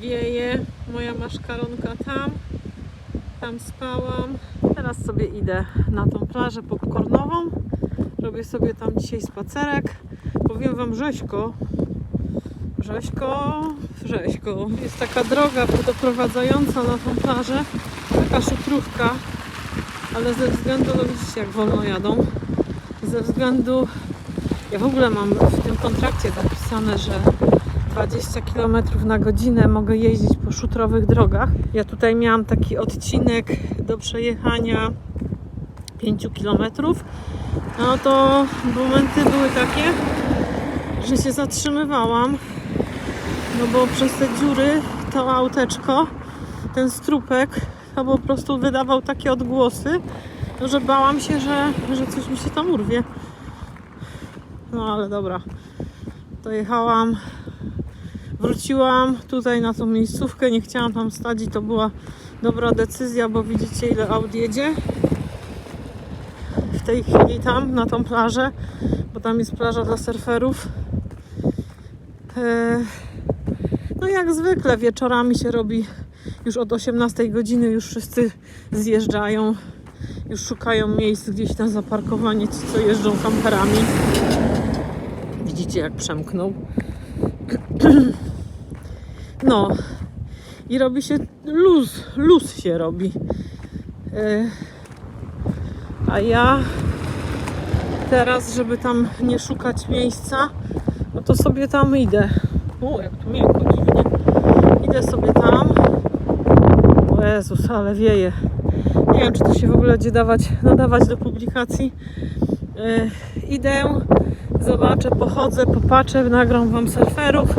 wieje. Moja maszkaronka tam. Tam spałam. Teraz sobie idę na tą plażę popcornową. Robię sobie tam dzisiaj spacerek. Powiem Wam rzeźko. Rzeźko, rzeźko. Jest taka droga doprowadzająca na tą plażę. Taka szutrówka. Ale ze względu, no widzicie jak wolno jadą. Ze względu, ja w ogóle mam w tym kontrakcie zapisane, że 20 km na godzinę mogę jeździć po szutrowych drogach. Ja tutaj miałam taki odcinek do przejechania 5 km. No to momenty były takie, że się zatrzymywałam. No bo przez te dziury to auteczko, ten strupek, to po prostu wydawał takie odgłosy, że bałam się, że, że coś mi się tam urwie. No ale dobra. Dojechałam, wróciłam tutaj na tą miejscówkę, nie chciałam tam stać i to była dobra decyzja, bo widzicie ile aut jedzie w tej chwili tam na tą plażę, bo tam jest plaża dla surferów. Eee, no jak zwykle wieczorami się robi już od 18 godziny już wszyscy zjeżdżają, już szukają miejsc gdzieś na zaparkowanie, ci co jeżdżą kamperami. Widzicie jak przemknął. No i robi się luz, luz się robi. E, A ja teraz, żeby tam nie szukać miejsca, no to sobie tam idę. O, jak tu miękko dziwnie. Idę sobie tam. O Jezus, ale wieje. Nie wiem, czy to się w ogóle będzie dawać, nadawać do publikacji. Yy, idę, zobaczę, pochodzę, popatrzę, nagram wam surferów,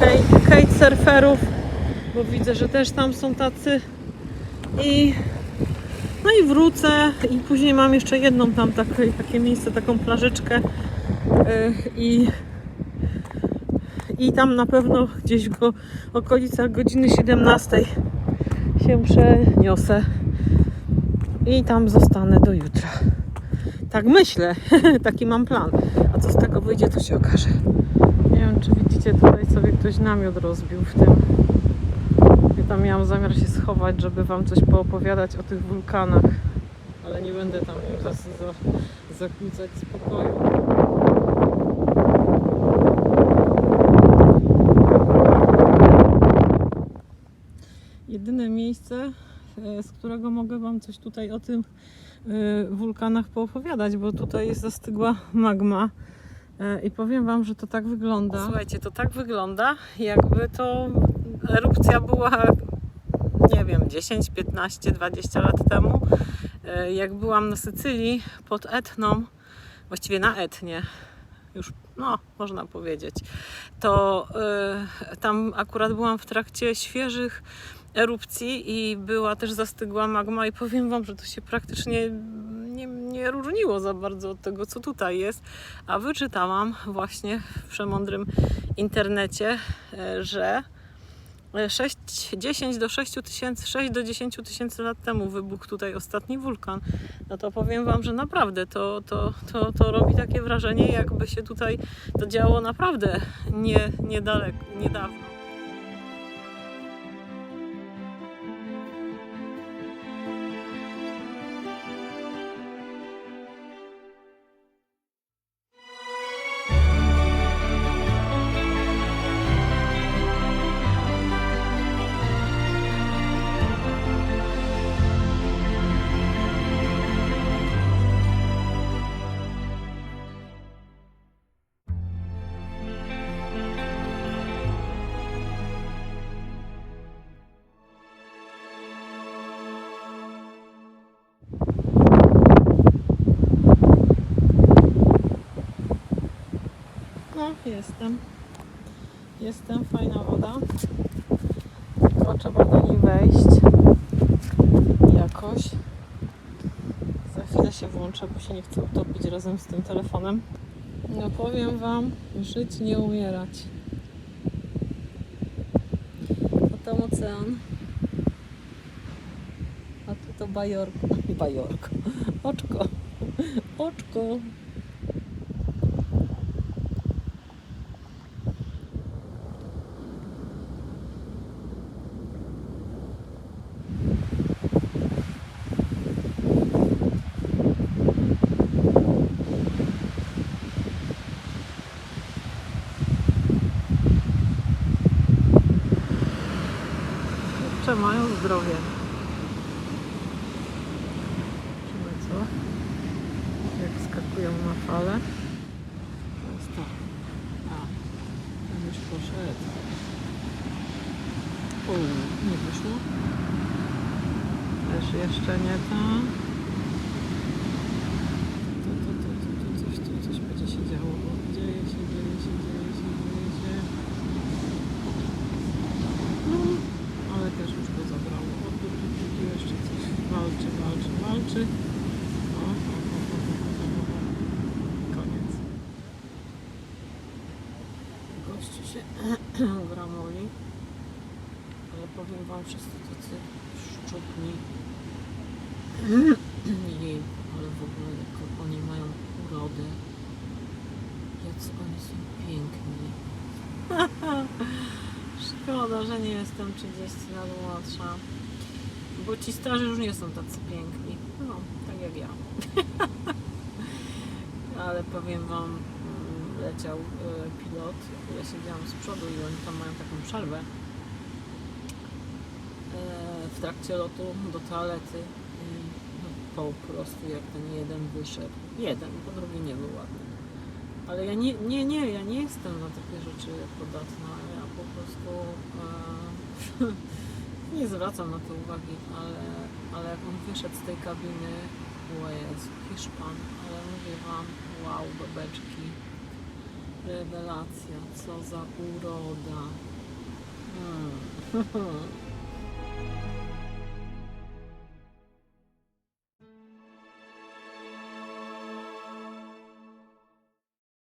kate, kate surferów, bo widzę, że też tam są tacy. I no i wrócę i później mam jeszcze jedną tam takie, takie miejsce, taką plażyczkę yy, i i tam na pewno gdzieś w okolicach godziny 17 się przeniosę i tam zostanę do jutra. Tak myślę, taki mam plan. A co z tego wyjdzie, to się okaże. Wiem, czy widzicie, tutaj sobie ktoś namiot rozbił w tym. Ja tam miałam zamiar się schować, żeby wam coś poopowiadać o tych wulkanach, ale nie będę tam teraz za, zakłócać spokoju. jedyne miejsce, e, z którego mogę Wam coś tutaj o tym e, wulkanach poopowiadać, bo tutaj jest zastygła magma. E, I powiem Wam, że to tak wygląda. Słuchajcie, to tak wygląda, jakby to erupcja była, nie wiem, 10, 15, 20 lat temu. E, Jak byłam na Sycylii pod Etną, właściwie na Etnie, już no, można powiedzieć, to e, tam akurat byłam w trakcie świeżych erupcji i była też zastygła magma i powiem Wam, że to się praktycznie nie, nie różniło za bardzo od tego, co tutaj jest. A wyczytałam właśnie w przemądrym internecie, e, że 6, 10 do 6 tysięcy, 6 do 10 tysięcy lat temu wybuchł tutaj ostatni wulkan. No to powiem Wam, że naprawdę to, to, to, to robi takie wrażenie, jakby się tutaj to działo naprawdę nie, niedaleko, niedawno. Jestem. Jestem, fajna woda. Chyba trzeba do niej wejść. Jakoś. Za chwilę się włączę, bo się nie chcę utopić razem z tym telefonem. No powiem Wam, żyć nie umierać. A tam ocean. A tu to bajorko. Bajorko. Oczko. Oczko. Ale mają zdrowie. Zobaczymy co? Jak skakują na falę. To jest to. A, ten już poszedł. O, nie wyszło. Też jeszcze nie ta. To, to, to, to, to coś, tu coś będzie się działo. O, Dzieje się, dzieje się, dzieje się, dzieje się. No, ale też już go zabrało. O, tu, tu, tu, tu jeszcze coś walczy, walczy, walczy. O, o, o. Koniec. Gościu się gramoli. Ale powiem wam, wszyscy tacy szczupni. Jej, ale w ogóle jaką oni mają urodę. Jacy oni są piękni. Szkoda, że nie jestem 30 lat młodsza. Bo ci starzy już nie są tacy piękni. No, tak jak ja. Ale powiem wam, mm, leciał e, pilot. Ja siedziałam z przodu i oni tam mają taką przerwę e, w trakcie lotu do toalety. No, po prostu jak ten jeden wyszedł. Jeden, bo drugi nie był ładny. Ale ja nie, nie, nie, ja nie jestem na takie rzeczy podatna. Ja po prostu e, nie zwracam na to uwagi, ale, ale jak on wyszedł z tej kabiny, o Jezu, Hiszpan, ale mówię wam, wow, babeczki, rewelacja, co za uroda. Hmm.